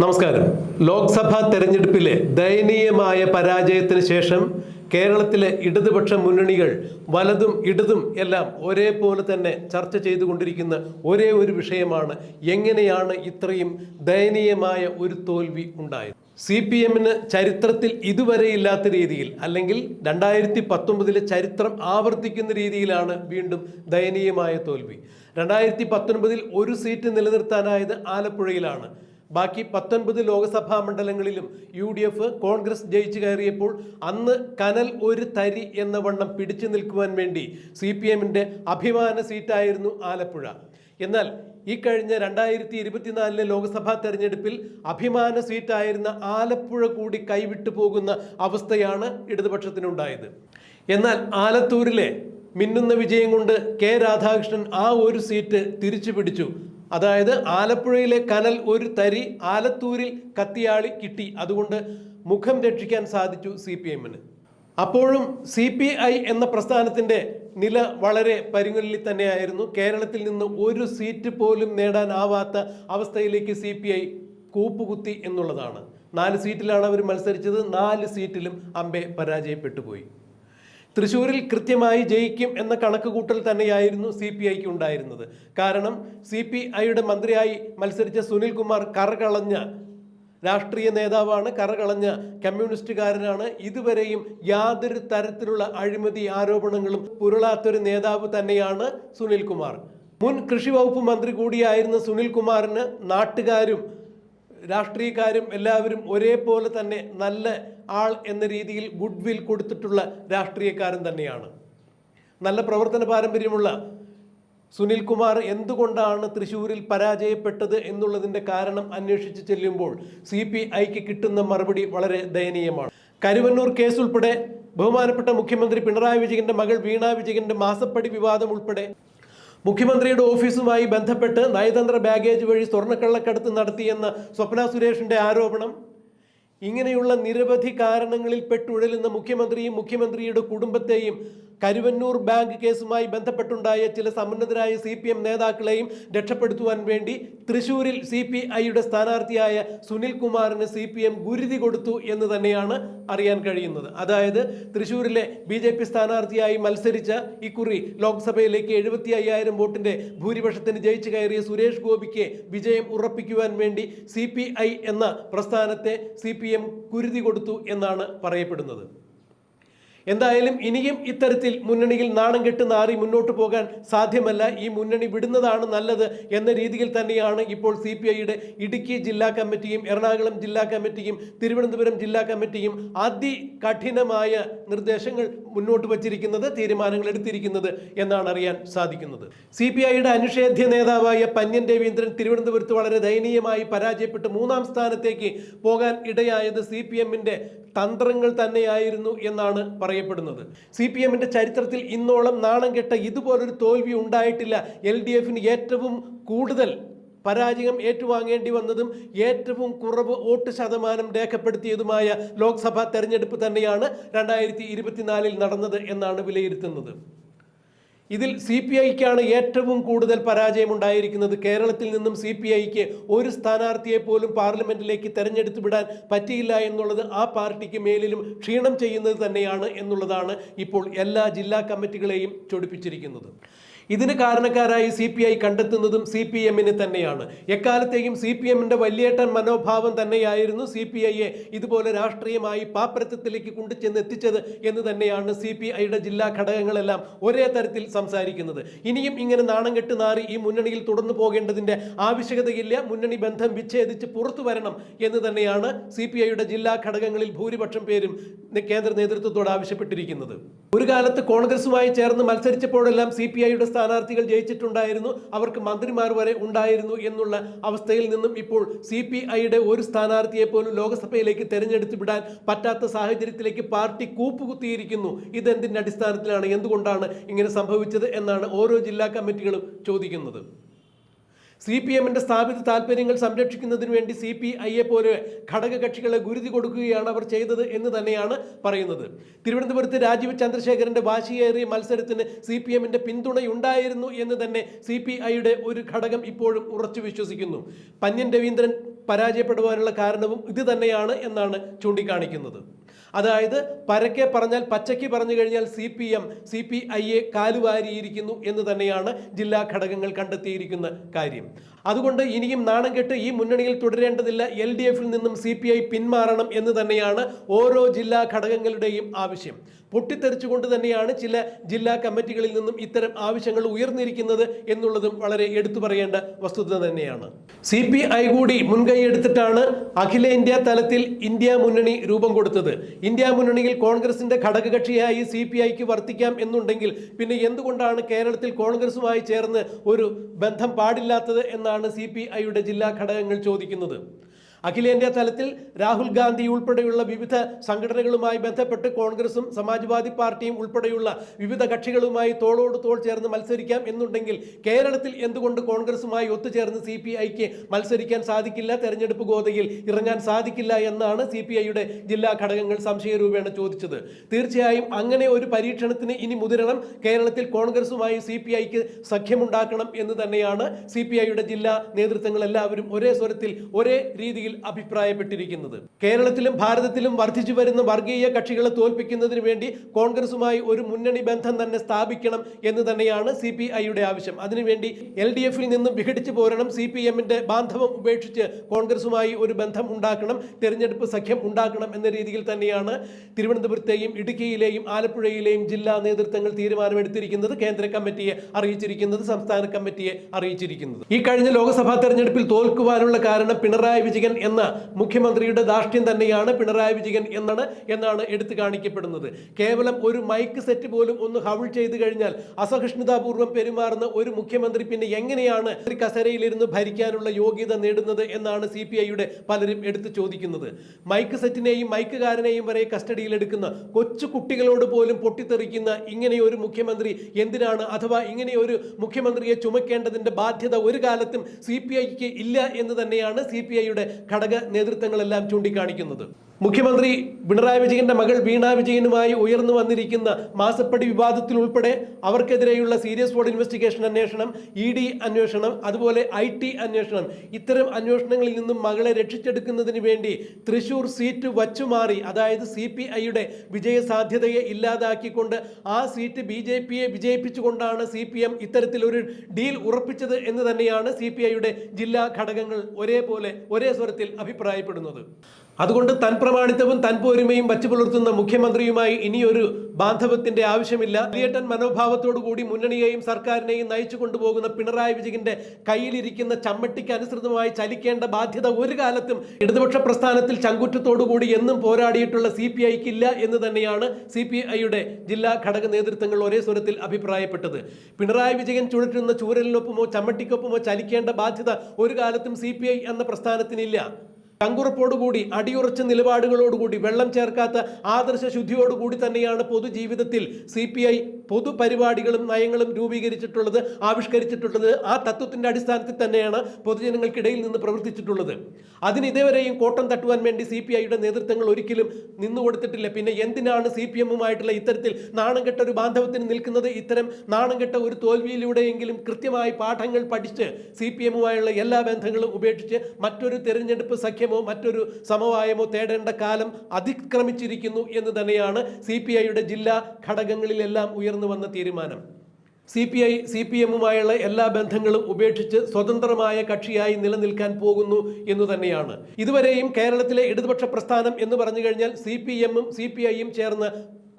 നമസ്കാരം. ലോക്സഭാ തെരഞ്ഞെടുപ്പിലെ ദയനീയമായ പരാജയത്തിന് ശേഷം കേരളത്തിലെ ഇടതുപക്ഷ മുന്നണികൾ വലതും ഇടതും എല്ലാം ഒരേപോലെ തന്നെ ചർച്ച ചെയ്തുകൊണ്ടിരിക്കുന്ന ഒരേ ഒരു വിഷയമാണ് എങ്ങനെയാണ് ഇത്രയും ദയനീയമായ ഒരു തോൽവി ഉണ്ടായത്. സി പി എമ്മിന് ചരിത്രത്തിൽ ഇതുവരെ ഇല്ലാത്ത രീതിയിൽ അല്ലെങ്കിൽ രണ്ടായിരത്തി പത്തൊമ്പതിലെ ചരിത്രം ആവർത്തിക്കുന്ന രീതിയിലാണ് വീണ്ടും ദയനീയമായ തോൽവി. രണ്ടായിരത്തി പത്തൊൻപതിൽ ഒരു സീറ്റ് നിലനിർത്താനായത് ആലപ്പുഴയിലാണ്. ബാക്കി പത്തൊൻപത് ലോക്സഭാ മണ്ഡലങ്ങളിലും യു ഡി എഫ് കോൺഗ്രസ് ജയിച്ചു കയറിയപ്പോൾ അന്ന് കനൽ ഒരു തരി എന്ന വണ്ണം പിടിച്ചു നിൽക്കുവാൻ വേണ്ടി സി പി എമ്മിന്റെ അഭിമാന സീറ്റായിരുന്നു ആലപ്പുഴ. എന്നാൽ ഈ കഴിഞ്ഞ രണ്ടായിരത്തി ഇരുപത്തിനാലിലെ ലോക്സഭാ തെരഞ്ഞെടുപ്പിൽ അഭിമാന സീറ്റായിരുന്ന ആലപ്പുഴ കൂടി കൈവിട്ടു പോകുന്ന അവസ്ഥയാണ് ഇടതുപക്ഷത്തിനുണ്ടായത്. എന്നാൽ ആലത്തൂരിലെ മിന്നുന്ന വിജയം കൊണ്ട് കെ രാധാകൃഷ്ണൻ ആ ഒരു സീറ്റ് തിരിച്ചു പിടിച്ചു അതായത് ആലപ്പുഴയിലെ കനൽ ഒരു തരി ആലത്തൂരിൽ കത്തിയാളി കിട്ടി. അതുകൊണ്ട് മുഖം രക്ഷിക്കാൻ സാധിച്ചു സി പി എമ്മിന്. അപ്പോഴും സി പി ഐ എന്ന പ്രസ്ഥാനത്തിന്റെ നില വളരെ പരിങ്ങലിൽ തന്നെയായിരുന്നു. കേരളത്തിൽ നിന്ന് ഒരു സീറ്റ് പോലും നേടാനാവാത്ത അവസ്ഥയിലേക്ക് സി പി ഐ കൂപ്പുകുത്തി എന്നുള്ളതാണ്. നാല് സീറ്റിലാണ് അവർ മത്സരിച്ചത്. നാല് സീറ്റിലും അമ്പെ പരാജയപ്പെട്ടു പോയി. തൃശ്ശൂരിൽ കൃത്യമായി ജയിക്കും എന്ന കണക്കുകൂട്ടൽ തന്നെയായിരുന്നു സി പി ഐക്ക് ഉണ്ടായിരുന്നത്. കാരണം സി പി ഐയുടെ മന്ത്രിയായി മത്സരിച്ച സുനിൽകുമാർ കറകളഞ്ഞ രാഷ്ട്രീയ നേതാവാണ് കറകളഞ്ഞ കമ്മ്യൂണിസ്റ്റുകാരനാണ്. ഇതുവരെയും യാതൊരു തരത്തിലുള്ള അഴിമതി ആരോപണങ്ങളും പുരളാത്തൊരു നേതാവ് തന്നെയാണ് സുനിൽകുമാർ മുൻ കൃഷി വകുപ്പ് മന്ത്രി കൂടിയായിരുന്ന സുനിൽകുമാറിന് നാട്ടുകാരും രാഷ്ട്രീയക്കാരും എല്ലാവരും ഒരേപോലെ തന്നെ നല്ല ആൾ എന്ന രീതിയിൽ ഗുഡ് വിൽ കൊടുത്തിട്ടുള്ള രാഷ്ട്രീയക്കാരൻ തന്നെയാണ്. നല്ല പ്രവർത്തന പാരമ്പര്യമുള്ള സുനിൽ കുമാർ എന്തുകൊണ്ടാണ് തൃശ്ശൂരിൽ പരാജയപ്പെട്ടത് എന്നുള്ളതിന്റെ കാരണം അന്വേഷിച്ച് ചെല്ലുമ്പോൾ സി പി ഐക്ക് കിട്ടുന്ന മറുപടി വളരെ ദയനീയമാണ്. കരുവന്നൂർ കേസ് ഉൾപ്പെടെ ബഹുമാനപ്പെട്ട മുഖ്യമന്ത്രി പിണറായി വിജയന്റെ മകൾ വീണ വിജയന്റെ മാസപ്പടി വിവാദം ഉൾപ്പെടെ മുഖ്യമന്ത്രിയുടെ ഓഫീസുമായി ബന്ധപ്പെട്ട് നയതന്ത്ര ബാഗേജ് വഴി സ്വർണക്കള്ളക്കടത്ത് നടത്തിയെന്ന സ്വപ്ന സുരേഷിന്റെ ആരോപണം. ഇങ്ങനെയുള്ള നിരവധി കാരണങ്ങളിൽ പെട്ടുഴലുന്ന മുഖ്യമന്ത്രിയും മുഖ്യമന്ത്രിയുടെ കുടുംബത്തെയും കരുവന്നൂർ ബാങ്ക് കേസുമായി ബന്ധപ്പെട്ടുണ്ടായ ചില സമ്മന്നതരായ സി പി എം നേതാക്കളെയും രക്ഷപ്പെടുത്തുവാൻ വേണ്ടി തൃശൂരിൽ സി പി ഐയുടെ സ്ഥാനാർത്ഥിയായ സുനിൽ കുമാറിന് സി പി എം ഗുരുതി കൊടുത്തു എന്ന് തന്നെയാണ് അറിയാൻ കഴിയുന്നത്. അതായത് തൃശൂരിലെ ബി ജെ പി സ്ഥാനാർത്ഥിയായി മത്സരിച്ച ഇക്കുറി ലോക്സഭയിലേക്ക് എഴുപത്തി അയ്യായിരം വോട്ടിന്റെ ഭൂരിപക്ഷത്തിന് ജയിച്ചു കയറിയ സുരേഷ് ഗോപിക്ക് വിജയം ഉറപ്പിക്കുവാൻ വേണ്ടി സി എന്ന പ്രസ്ഥാനത്തെ സി പി എം കുരുതി കൊടുത്തു എന്നാണ് പറയപ്പെടുന്നത്. എന്തായാലും ഇനിയും ഇത്തരത്തിൽ മുന്നണിയിൽ നാണം കെട്ട് നാറി മുന്നോട്ട് പോകാൻ സാധ്യമല്ല. ഈ മുന്നണി വിടുന്നതാണ് നല്ലത് എന്ന രീതിയിൽ തന്നെയാണ് ഇപ്പോൾ സി പി ഐയുടെ ഇടുക്കി ജില്ലാ കമ്മിറ്റിയും എറണാകുളം ജില്ലാ കമ്മിറ്റിയും തിരുവനന്തപുരം ജില്ലാ കമ്മിറ്റിയും അതികഠിനമായ നിർദ്ദേശങ്ങൾ മുന്നോട്ട് വച്ചിരിക്കുന്നത് തീരുമാനങ്ങൾ എടുത്തിരിക്കുന്നത് എന്നാണ് അറിയാൻ സാധിക്കുന്നത്. സി പി ഐയുടെ അനുഷേധ്യ നേതാവായ പന്യൻ രവീന്ദ്രൻ തിരുവനന്തപുരത്ത് വളരെ ദയനീയമായി പരാജയപ്പെട്ട് മൂന്നാം സ്ഥാനത്തേക്ക് പോകാൻ ഇടയായത് സി പി എമ്മിന്റെ തന്ത്രങ്ങൾ തന്നെയായിരുന്നു എന്നാണ് പറയപ്പെടുന്നത്. സി പി എമ്മിന്റെ ചരിത്രത്തിൽ ഇന്നോളം നാണം കെട്ട ഇതുപോലൊരു തോൽവി ഉണ്ടായിട്ടില്ല. എൽ ഡി എഫിന് ഏറ്റവും കൂടുതൽ പരാജയം ഏറ്റുവാങ്ങേണ്ടി വന്നതും ഏറ്റവും കുറവ് വോട്ട് ശതമാനം രേഖപ്പെടുത്തിയതുമായ ലോക്സഭാ തെരഞ്ഞെടുപ്പ് തന്നെയാണ് രണ്ടായിരത്തി ഇരുപത്തിനാലിൽ നടന്നത് എന്നാണ് വിലയിരുത്തുന്നത്. ഇതിൽ സി പി ഐക്കാണ് ഏറ്റവും കൂടുതൽ പരാജയമുണ്ടായിരിക്കുന്നത്. കേരളത്തിൽ നിന്നും സി പി ഐക്ക് ഒരു സ്ഥാനാർത്ഥിയെ പോലും പാർലമെന്റിലേക്ക് തെരഞ്ഞെടുത്ത് വിടാൻ പറ്റിയില്ല എന്നുള്ളത് ആ പാർട്ടിക്ക് മേലിലും ക്ഷീണം ചെയ്യുന്നത് തന്നെയാണ് എന്നുള്ളതാണ് ഇപ്പോൾ എല്ലാ ജില്ലാ കമ്മിറ്റികളെയും ചൊടിപ്പിച്ചിരിക്കുന്നത്. ഇതിന് കാരണക്കാരായി സി പി ഐ കണ്ടെത്തുന്നതും സി പി എമ്മിനെ തന്നെയാണ്. എക്കാലത്തെയും സി പി എമ്മിന്റെ വലിയേട്ടൻ മനോഭാവം തന്നെയായിരുന്നു സി പി ഐയെ ഇതുപോലെ രാഷ്ട്രീയമായി പാപ്പരത്വത്തിലേക്ക് കൊണ്ടുചെന്ന് എത്തിച്ചത് എന്ന് തന്നെയാണ് സി പി ഐയുടെ ജില്ലാ ഘടകങ്ങളെല്ലാം ഒരേ തരത്തിൽ സംസാരിക്കുന്നത്. ഇനിയും ഇങ്ങനെ നാണം കെട്ട് നാറി ഈ മുന്നണിയിൽ തുടർന്നു പോകേണ്ടതിന്റെ ആവശ്യകതയില്ല. മുന്നണി ബന്ധം വിച്ഛേദിച്ച് പുറത്തു വരണം എന്ന് തന്നെയാണ് സി പി ഐയുടെ ജില്ലാ ഘടകങ്ങളിൽ ഭൂരിപക്ഷം പേരും കേന്ദ്ര നേതൃത്വത്തോട് ആവശ്യപ്പെട്ടിരിക്കുന്നത്. ഒരു കാലത്ത് കോൺഗ്രസുമായി ചേർന്ന് മത്സരിച്ചപ്പോഴെല്ലാം സി പി ഐയുടെ സ്ഥാനാർത്ഥികൾ ജയിച്ചിട്ടുണ്ടായിരുന്നു അവർക്ക് മന്ത്രിമാർ വരെ ഉണ്ടായിരുന്നു എന്നുള്ള അവസ്ഥയിൽ നിന്നും ഇപ്പോൾ സി പി ഐയുടെ ഒരു സ്ഥാനാർത്ഥിയെ പോലും ലോക്സഭയിലേക്ക് തെരഞ്ഞെടുത്ത് വിടാൻ പറ്റാത്ത സാഹചര്യത്തിലേക്ക് പാർട്ടി കൂപ്പുകുത്തിയിരിക്കുന്നു. ഇതെന്തിന്റെ അടിസ്ഥാനത്തിലാണ്? എന്തുകൊണ്ടാണ് ഇങ്ങനെ സംഭവിച്ചത്? എന്നാണ് ഓരോ ജില്ലാ കമ്മിറ്റികളും ചോദിക്കുന്നത്. സി പി എമ്മിന്റെ സ്ഥാപിത താല്പര്യങ്ങൾ സംരക്ഷിക്കുന്നതിന് വേണ്ടി സി പി ഐയെ പോലെ ഘടകകക്ഷികളെ ഗുരുതി കൊടുക്കുകയാണ് അവർ ചെയ്തത് എന്ന് തന്നെയാണ് പറയുന്നത്. തിരുവനന്തപുരത്ത് രാജീവ് ചന്ദ്രശേഖരന്റെ വാശിയേറിയ മത്സരത്തിന് സി പി എമ്മിന്റെ പിന്തുണയുണ്ടായിരുന്നു എന്ന് തന്നെ സി പി ഐയുടെ ഒരു ഘടകം ഇപ്പോഴും ഉറച്ചു വിശ്വസിക്കുന്നു. പന്യൻ രവീന്ദ്രൻ പരാജയപ്പെടുവാനുള്ള കാരണവും ഇത് തന്നെയാണ് എന്നാണ് ചൂണ്ടിക്കാണിക്കുന്നത്. അതായത് പരക്കെ പറഞ്ഞാൽ പച്ചയ്ക്ക് പറഞ്ഞു കഴിഞ്ഞാൽ C P M C P ഐയെ കാലുവാരിയിരിക്കുന്നു എന്ന് തന്നെയാണ് ജില്ലാ ഘടകങ്ങൾ കണ്ടെത്തിയിരിക്കുന്ന കാര്യം. അതുകൊണ്ട് ഇനിയും നാണം കെട്ട് ഈ മുന്നണിയിൽ തുടരേണ്ടതില്ല. എൽ ഡി എഫിൽ നിന്നും സി പി ഐ പിന്മാറണം എന്ന് തന്നെയാണ് ഓരോ ജില്ലാ ഘടകങ്ങളുടെയും ആവശ്യം. പൊട്ടിത്തെറിച്ചുകൊണ്ട് തന്നെയാണ് ചില ജില്ലാ കമ്മിറ്റികളിൽ നിന്നും ഇത്തരം ആവശ്യങ്ങൾ ഉയർന്നിരിക്കുന്നത് എന്നുള്ളതും വളരെ എടുത്തു പറയേണ്ട വസ്തുത തന്നെയാണ്. സി പി ഐ കൂടി മുൻകൈയെടുത്തിട്ടാണ് അഖിലേന്ത്യാ തലത്തിൽ ഇന്ത്യ മുന്നണി രൂപം കൊടുത്തത്. ഇന്ത്യ മുന്നണിയിൽ കോൺഗ്രസിന്റെ ഘടകകക്ഷിയായി സി പി ഐക്ക് വർത്തിക്കാം എന്നുണ്ടെങ്കിൽ പിന്നെ എന്തുകൊണ്ടാണ് കേരളത്തിൽ കോൺഗ്രസുമായി ചേർന്ന് ഒരു ബന്ധം പാടില്ലാത്തത് എന്നാണ് സി പി ഐയുടെ ജില്ലാ ഘടകങ്ങൾ ചോദിക്കുന്നത്. അഖിലേന്ത്യാ തലത്തിൽ രാഹുൽ ഗാന്ധി ഉൾപ്പെടെയുള്ള വിവിധ സംഘടനകളുമായി ബന്ധപ്പെട്ട് കോൺഗ്രസും സമാജ്വാദി പാർട്ടിയും ഉൾപ്പെടെയുള്ള വിവിധ കക്ഷികളുമായി തോളോട് തോൾ ചേർന്ന് മത്സരിക്കാം എന്നുണ്ടെങ്കിൽ കേരളത്തിൽ എന്തുകൊണ്ട് കോൺഗ്രസുമായി ഒത്തുചേർന്ന് സി പി ഐക്ക് മത്സരിക്കാൻ സാധിക്കില്ല തെരഞ്ഞെടുപ്പ് ഗോതയിൽ ഇറങ്ങാൻ സാധിക്കില്ല എന്നാണ് സി പി ഐയുടെ ജില്ലാ ഘടകങ്ങൾ സംശയരൂപേണ ചോദിച്ചത്. തീർച്ചയായും അങ്ങനെ ഒരു പരീക്ഷണത്തിന് ഇനി മുതിരണം. കേരളത്തിൽ കോൺഗ്രസുമായി സി പി ഐക്ക് സഖ്യമുണ്ടാക്കണം എന്ന് തന്നെയാണ് സി പി ഐയുടെ ജില്ലാ നേതൃത്വങ്ങൾ എല്ലാവരും ഒരേ സ്വരത്തിൽ ഒരേ രീതിയിൽ അഭിപ്രായപ്പെട്ടിരിക്കുന്നത്. കേരളത്തിലും ഭാരതത്തിലും വർദ്ധിച്ചു വരുന്ന വർഗീയ കക്ഷികളെ തോൽപ്പിക്കുന്നതിന് വേണ്ടി കോൺഗ്രസുമായി ഒരു മുന്നണി ബന്ധം തന്നെ സ്ഥാപിക്കണം എന്ന് തന്നെയാണ് സി പി ഐയുടെ ആവശ്യം. അതിനുവേണ്ടി എൽ ഡി എഫിൽ നിന്നും വിഘടിച്ചു പോരണം സി പി എമ്മിന്റെ ബാന്ധവം ഉപേക്ഷിച്ച് കോൺഗ്രസുമായി ഒരു ബന്ധം ഉണ്ടാക്കണം തെരഞ്ഞെടുപ്പ് സഖ്യം ഉണ്ടാക്കണം എന്ന രീതിയിൽ തന്നെയാണ് തിരുവനന്തപുരത്തെയും ഇടുക്കിയിലെയും ആലപ്പുഴയിലെയും ജില്ലാ നേതൃത്വങ്ങൾ തീരുമാനമെടുത്തിരിക്കുന്നത് കേന്ദ്ര കമ്മിറ്റിയെ അറിയിച്ചിരിക്കുന്നത് സംസ്ഥാന കമ്മിറ്റിയെ അറിയിച്ചിരിക്കുന്നത്. ഈ കഴിഞ്ഞ ലോക്സഭാ തെരഞ്ഞെടുപ്പിൽ തോൽക്കുവാനുള്ള കാരണം പിണറായി വിജയൻ എന്ന മുഖ്യമന്ത്രിയുടെ ധാർഷ്ട്യം തന്നെയാണ് പിണറായി വിജയൻ എന്നാണ് എന്നാണ് എടുത്തു കാണിക്കപ്പെടുന്നത്. കേവലം ഒരു മൈക്ക് സെറ്റ് പോലും ഒന്ന് ഹവിൾ ചെയ്തു കഴിഞ്ഞാൽ അസഹിഷ്ണുതാപൂർവം പെരുമാറുന്ന ഒരു മുഖ്യമന്ത്രി പിന്നെ എങ്ങനെയാണ് കസരയിലിരുന്ന് ഭരിക്കാനുള്ള യോഗ്യത നേടുന്നത് എന്നാണ് സി പി ഐയുടെ പലരും എടുത്തു ചോദിക്കുന്നത്. മൈക്ക് സെറ്റിനെയും മൈക്കുകാരനെയും വരെ കസ്റ്റഡിയിലെടുക്കുന്ന കൊച്ചു കുട്ടികളോട് പോലും പൊട്ടിത്തെറിക്കുന്ന ഇങ്ങനെയൊരു മുഖ്യമന്ത്രി എന്തിനാണ് അഥവാ ഇങ്ങനെയൊരു മുഖ്യമന്ത്രിയെ ചുമക്കേണ്ടതിന്റെ ബാധ്യത ഒരു കാലത്തും സി പി ഐക്ക് ഇല്ല എന്ന് തന്നെയാണ് സി പി ഐയുടെ ഘടക നേതൃത്വങ്ങളെല്ലാം ചൂണ്ടിക്കാണിക്കുന്നത്. മുഖ്യമന്ത്രി പിണറായി വിജയന്റെ മകൾ വീണ വിജയനുമായി ഉയർന്നു വന്നിരിക്കുന്ന മാസപ്പടി വിവാദത്തിൽ ഉൾപ്പെടെ അവർക്കെതിരെയുള്ള സീരിയസ് ബോർഡ് ഇൻവെസ്റ്റിഗേഷൻ അന്വേഷണം ഇ ഡി അന്വേഷണം അതുപോലെ ഐ ടി അന്വേഷണം. ഇത്തരം അന്വേഷണങ്ങളിൽ നിന്നും മകളെ രക്ഷിച്ചെടുക്കുന്നതിന് വേണ്ടി തൃശൂർ സീറ്റ് വച്ചുമാറി അതായത് സി പി ഐയുടെ വിജയസാധ്യതയെ ഇല്ലാതാക്കിക്കൊണ്ട് ആ സീറ്റ് ബി ജെ പിയെ വിജയിപ്പിച്ചുകൊണ്ടാണ് സി പി എം ഇത്തരത്തിലൊരു ഡീൽ ഉറപ്പിച്ചത് എന്ന് തന്നെയാണ് സി പി ഐയുടെ ജില്ലാ ഘടകങ്ങൾ ഒരേപോലെ ഒരേ സ്വരത്തിൽ അഭിപ്രായപ്പെടുന്നത്. അതുകൊണ്ട് തൻ പ്രമാണിത്വവും തൻ പോരുമയും വച്ചു പുലർത്തുന്ന മുഖ്യമന്ത്രിയുമായി ഇനിയൊരു ബാന്ധവത്തിന്റെ ആവശ്യമില്ല. തിയേറ്റൻ മനോഭാവത്തോടു കൂടി മുന്നണിയെയും സർക്കാരിനെയും നയിച്ചു കൊണ്ടുപോകുന്ന പിണറായി വിജയന്റെ കയ്യിലിരിക്കുന്ന ചമ്മട്ടിക്ക് അനുസൃതമായി ചലിക്കേണ്ട ബാധ്യത ഒരു കാലത്തും ഇടതുപക്ഷ പ്രസ്ഥാനത്തിൽ ചങ്കുറ്റത്തോടുകൂടി എന്നും പോരാടിയിട്ടുള്ള സി പി ഐക്കില്ല എന്ന് തന്നെയാണ് സി പി ഐയുടെ ജില്ലാ ഘടക നേതൃത്വങ്ങൾ ഒരേ സ്വരത്തിൽ അഭിപ്രായപ്പെട്ടത്. പിണറായി വിജയൻ ചുഴറ്റുന്ന ചൂരലിനൊപ്പമോ ചമ്മട്ടിക്കൊപ്പമോ ചലിക്കേണ്ട ബാധ്യത ഒരു കാലത്തും സി എന്ന പ്രസ്ഥാനത്തിനില്ല. കങ്കുറപ്പോടുകൂടി അടിയുറച്ച നിലപാടുകളോടുകൂടി വെള്ളം ചേർക്കാത്ത ആദർശ ശുദ്ധിയോടുകൂടി തന്നെയാണ് പൊതുജീവിതത്തിൽ സി പൊതുപരിപാടികളും നയങ്ങളും രൂപീകരിച്ചിട്ടുള്ളത് ആവിഷ്കരിച്ചിട്ടുള്ളത് ആ തത്വത്തിന്റെ അടിസ്ഥാനത്തിൽ തന്നെയാണ് പൊതുജനങ്ങൾക്കിടയിൽ നിന്ന് പ്രവർത്തിച്ചിട്ടുള്ളത്. അതിന് ഇതേവരെയും കോട്ടം തട്ടുവാൻ വേണ്ടി സി പി ഐയുടെ നേതൃത്വങ്ങൾ ഒരിക്കലും നിന്നു കൊടുത്തിട്ടില്ല. പിന്നെ എന്തിനാണ് സി പി എമ്മുമായിട്ടുള്ള ഇത്തരത്തിൽ നാണം കെട്ട ഒരു ബാന്ധവത്തിന് നിൽക്കുന്നത്? ഇത്തരം നാണം കെട്ട ഒരു തോൽവിയിലൂടെയെങ്കിലും കൃത്യമായി പാഠങ്ങൾ പഠിച്ച് സി പി എമ്മുമായുള്ള എല്ലാ ബന്ധങ്ങളും ഉപേക്ഷിച്ച് മറ്റൊരു തെരഞ്ഞെടുപ്പ് സഖ്യമോ മറ്റൊരു സമവായമോ തേടേണ്ട കാലം അതിക്രമിച്ചിരിക്കുന്നു എന്ന് തന്നെയാണ് സി പി ഐയുടെ ജില്ലാ ഘടകങ്ങളിലെല്ലാം ഉയർന്നു വന്ന തീരുമാനം. C P I C P എമ്മുമായുള്ള എല്ലാ ബന്ധങ്ങളും ഉപേക്ഷിച്ച് സ്വതന്ത്രമായ കക്ഷിയായി നിലനിൽക്കാൻ പോകുന്നു എന്ന് തന്നെയാണ്. ഇതുവരെയും കേരളത്തിലെ ഇടതുപക്ഷ പ്രസ്ഥാനം എന്ന് പറഞ്ഞു കഴിഞ്ഞാൽ സി പി എമ്മും സി പി ഐയും ചേർന്ന്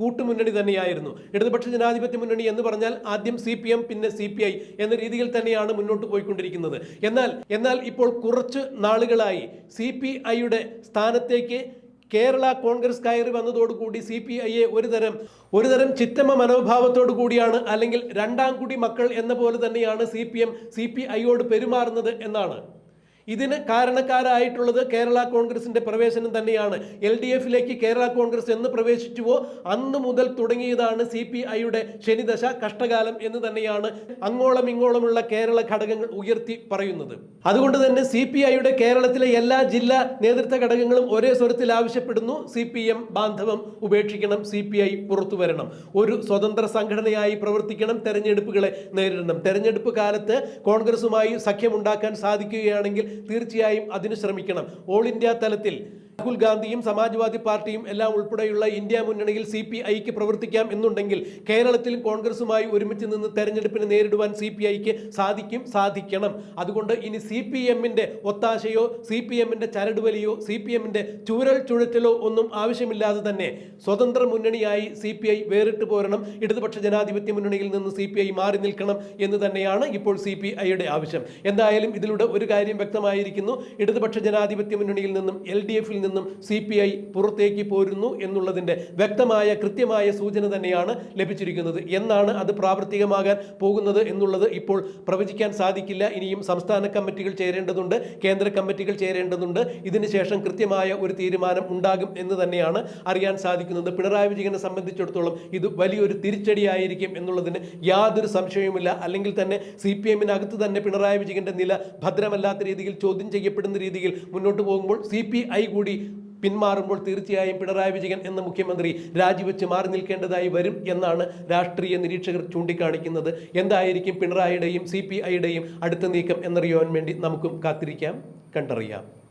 കൂട്ടുമുന്നണി തന്നെയായിരുന്നു. ഇടതുപക്ഷ ജനാധിപത്യ മുന്നണി എന്ന് പറഞ്ഞാൽ ആദ്യം സി പി എം പിന്നെ സി പി ഐ എന്ന രീതിയിൽ തന്നെയാണ് മുന്നോട്ട് പോയിക്കൊണ്ടിരിക്കുന്നത്. എന്നാൽ എന്നാൽ ഇപ്പോൾ കുറച്ച് നാളുകളായി സി പി ഐയുടെ സ്ഥാനത്തേക്ക് കേരള കോൺഗ്രസ് കയറി വന്നതോടുകൂടി സി പി ഒരു ഒരുതരം ഒരു തരം ചിത്തമ്മ മനോഭാവത്തോടു കൂടിയാണ് അല്ലെങ്കിൽ രണ്ടാം കുടി മക്കൾ എന്ന പോലെ തന്നെയാണ് C P M C P ഐയോട് പെരുമാറുന്നത് എന്നാണ്. ഇതിന് കാരണക്കാരായിട്ടുള്ളത് കേരള കോൺഗ്രസിന്റെ പ്രവേശനം തന്നെയാണ്. എൽ ഡി എഫിലേക്ക് കേരള കോൺഗ്രസ് എന്ന് പ്രവേശിച്ചുവോ അന്ന് മുതൽ തുടങ്ങിയതാണ് സി പി ഐയുടെ ശനിദശ കഷ്ടകാലം എന്ന് തന്നെയാണ് അങ്ങോളം ഇങ്ങോളമുള്ള കേരള ഘടകങ്ങൾ ഉയർത്തി പറയുന്നത്. അതുകൊണ്ട് തന്നെ സി പി ഐയുടെ കേരളത്തിലെ എല്ലാ ജില്ലാ നേതൃത്വ ഘടകങ്ങളും ഒരേ സ്വരത്തിൽ ആവശ്യപ്പെടുന്നു. സി പി എം ബാന്ധവം ഉപേക്ഷിക്കണം സി പി ഐ പുറത്തു വരണം. ഒരു സ്വതന്ത്ര സംഘടനയായി പ്രവർത്തിക്കണം തെരഞ്ഞെടുപ്പുകളെ നേരിടണം. തെരഞ്ഞെടുപ്പ് കാലത്ത് കോൺഗ്രസുമായി സഖ്യമുണ്ടാക്കാൻ സാധിക്കുകയാണെങ്കിൽ തീർച്ചയായും അതിന് ശ്രമിക്കണം. ഓൾ ഇന്ത്യ തലത്തിൽ രാഹുൽ ഗാന്ധിയും സമാജ്വാദി പാർട്ടിയും എല്ലാം ഉൾപ്പെടെയുള്ള ഇന്ത്യ മുന്നണിയിൽ സി പി ഐക്ക് പ്രവർത്തിക്കാം എന്നുണ്ടെങ്കിൽ കേരളത്തിലും കോൺഗ്രസുമായി ഒരുമിച്ച് നിന്ന് തെരഞ്ഞെടുപ്പിനെ നേരിടുവാൻ സി പി ഐക്ക് സാധിക്കും സാധിക്കണം. അതുകൊണ്ട് ഇനി സി പി എമ്മിന്റെ ഒത്താശയോ സി പി എമ്മിന്റെ ചരടുവലിയോ സി പി എമ്മിന്റെ ചൂരൽ ചുഴറ്റലോ ഒന്നും ആവശ്യമില്ലാതെ തന്നെ സ്വതന്ത്ര മുന്നണിയായി സി പി ഐ വേറിട്ട് പോരണം. ഇടതുപക്ഷ ജനാധിപത്യ മുന്നണിയിൽ നിന്ന് സി പി ഐ മാറി നിൽക്കണം എന്ന് തന്നെയാണ് ഇപ്പോൾ സി പി ഐയുടെ ആവശ്യം. എന്തായാലും ഇതിലൂടെ ഒരു കാര്യം വ്യക്തമായിരിക്കുന്നു. ഇടതുപക്ഷ ജനാധിപത്യ മുന്നണിയിൽ നിന്നും എൽ ഡി എഫിൽ നിന്നും സി പി ഐ പുറത്തേക്ക് പോരുന്നു എന്നുള്ളതിന്റെ വ്യക്തമായ കൃത്യമായ സൂചന തന്നെയാണ് ലഭിച്ചിരിക്കുന്നത്. എന്നാണ് അത് പ്രാവർത്തികമാകാൻ പോകുന്നത് എന്നുള്ളത് ഇപ്പോൾ പ്രവചിക്കാൻ സാധിക്കില്ല. ഇനിയും സംസ്ഥാന കമ്മിറ്റികൾ ചേരേണ്ടതുണ്ട് കേന്ദ്ര കമ്മിറ്റികൾ ചേരേണ്ടതുണ്ട്. ഇതിനുശേഷം കൃത്യമായ ഒരു തീരുമാനം ഉണ്ടാകും എന്ന് തന്നെയാണ് അറിയാൻ സാധിക്കുന്നത്. പിണറായി വിജയനെ സംബന്ധിച്ചിടത്തോളം ഇത് വലിയൊരു തിരിച്ചടിയായിരിക്കും എന്നുള്ളതിന് യാതൊരു സംശയവുമില്ല. അല്ലെങ്കിൽ തന്നെ സി പി എമ്മിനകത്ത് തന്നെ പിണറായി വിജയന്റെ നില ഭദ്രമല്ലാത്ത രീതിയിൽ ചോദ്യം ചെയ്യപ്പെടുന്ന രീതിയിൽ മുന്നോട്ട് പോകുമ്പോൾ സി പി ഐ കൂടി പിന്മാറുമ്പോൾ തീർച്ചയായും പിണറായി വിജയൻ എന്ന മുഖ്യമന്ത്രി രാജിവെച്ച് മാറി നിൽക്കേണ്ടതായി വരും എന്നാണ് രാഷ്ട്രീയ നിരീക്ഷകർ ചൂണ്ടിക്കാണിക്കുന്നത്. എന്തായിരിക്കും പിണറായിയുടെയും സി അടുത്ത നീക്കം എന്നറിയുവാൻ വേണ്ടി നമുക്കും കാത്തിരിക്കാം. കണ്ടറിയാം.